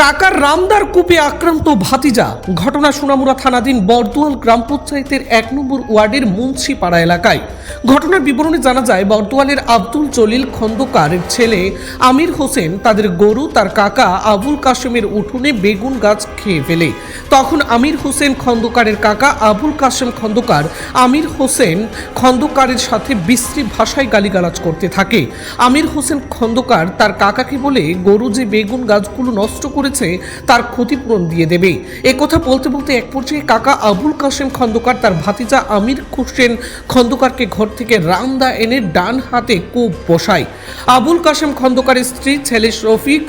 কাকার রামদার কূপে আক্রান্ত ভাতিজা। ঘটনা সোনামুড়া থানাধীন বর্দোয়াল গ্রাম পঞ্চায়েতের এক নম্বর ওয়ার্ডের মুন্সিপাড়া এলাকায়। ঘটনার বিবরণে জানা যায়, বর্দোয়ালের আব্দুল জলিল খন্দকারের ছেলে আমির হোসেন তাদের গরু, তার কাকা আবুল কাশেমের উঠোনে বেগুন গাছ খেয়ে ফেলে। তখন আমির হোসেন খন্দকারের কাকা আবুল কাশেম খন্দকার আমির হোসেন খন্দকারের সাথে বিশ্রী ভাষায় গালিগালাজ করতে থাকে। আমির হোসেন খন্দকার তার কাকাকে বলে, গরু যে বেগুন গাছগুলো নষ্ট করেছে, তার ক্ষতিপূরণ দিয়ে দেবে। কথা বলতে বলতে এক পর্যায়ে কাকা আবুল কাশেম খন্দকার, তার ভাতিজা আমির হোসেন খন্দকারকে ঘর থেকে রামদা এনে ডান হাতে কোপ বসায়। আবুল কাশেম খন্দকারের স্ত্রী ছেলে শফিক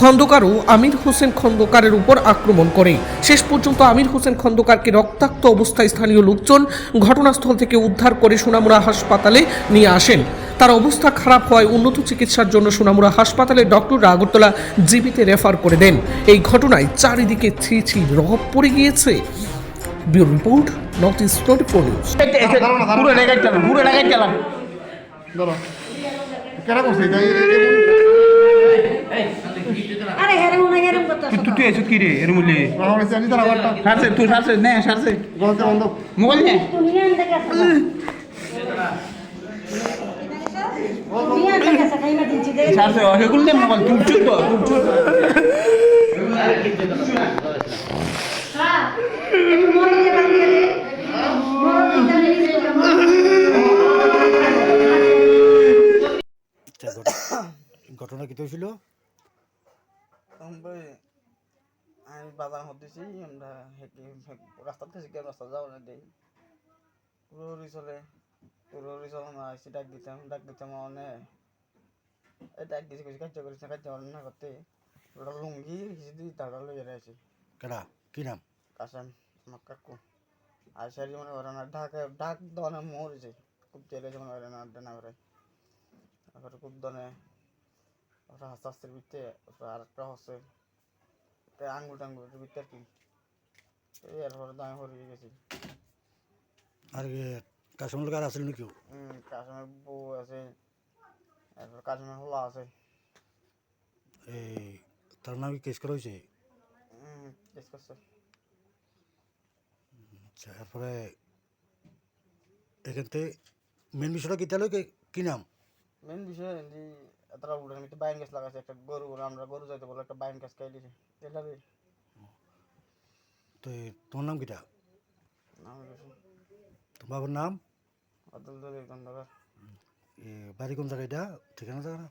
খন্দকারও আমির হোসেন খন্দকারের উপর আক্রমণ করে। শেষ পর্যন্ত আমির হোসেন খন্দকারকে রক্তাক্ত অবস্থায় স্থানীয় লোকজন ঘটনাস্থল থেকে উদ্ধার করে সোনামুড়া হাসপাতালে নিয়ে আসেন। তার অবস্থা খারাপ হওয়ায় উন্নত চিকিৎসার জন্য সোনামুড়া হাসপাতালে ডক্টর আগরতলা জিবিতে রেফার করে দেন এই ঘটনায় চারিদিকে ছি ছি রহব পড়ে গিয়েছে bureau report North East twenty four news আরে মনে তুই তুই এসে কি রে এর মূল্যে আমার কাছে জানি তারা আবারটা সারছে তুই সারছে নে সারছে মোবাইল নে ঘটনা কি হয়েছিল? আমি বাজার হতেছি আমরা হেঁটে রাস্তা থেকে গিয়ে রাস্তা না দেই রোরি চলে রোরি চলে ডাক দিতাম ডাক দিতাম মানে এই ডাক দিছি কিছু কাজ করেছে কাজ না করতে। ওটা লুঙ্গি হিসেবে তারা লইয়ে রয়েছে কেডা? কি নাম? কাসাম আমার কাকু। আর সারি মনে করে না ঢাকা ডাক দনে মরেছে। খুব চেলে মনে করে না আড্ডা না করে। তারপরে খুব দনে ওটা হাস্তে হাস্তে বিতে আর একটা হচ্ছে আঙ্গুল টাঙ্গুল বিতে আর কি। এই এরপরে দামে হরিয়ে গেছি। আর কাস্টমার কার আসলে নাকি কাশ্মীর বউ আছে। এরপর কাশ্মীর হলা আছে। এই তার নাম কি কেস করা হয়েছে? কেস করছে। আচ্ছা এরপরে এখান থেকে মেন বিষয়টা কি? তাহলে কি- নাম? মেন বিষয় যে এতটা উঠে আমি বাইন গাছ লাগাইছি একটা গরু আমরা গরু যাইতে বলে একটা বাইন গাছ খাই দিয়েছি এলাবে তো তোমার নাম কিটা? নাম তোমার নাম? অদল দল একদম দাদা এ, বাড়ি কোন জায়গা এটা? ঠিকানা জায়গা না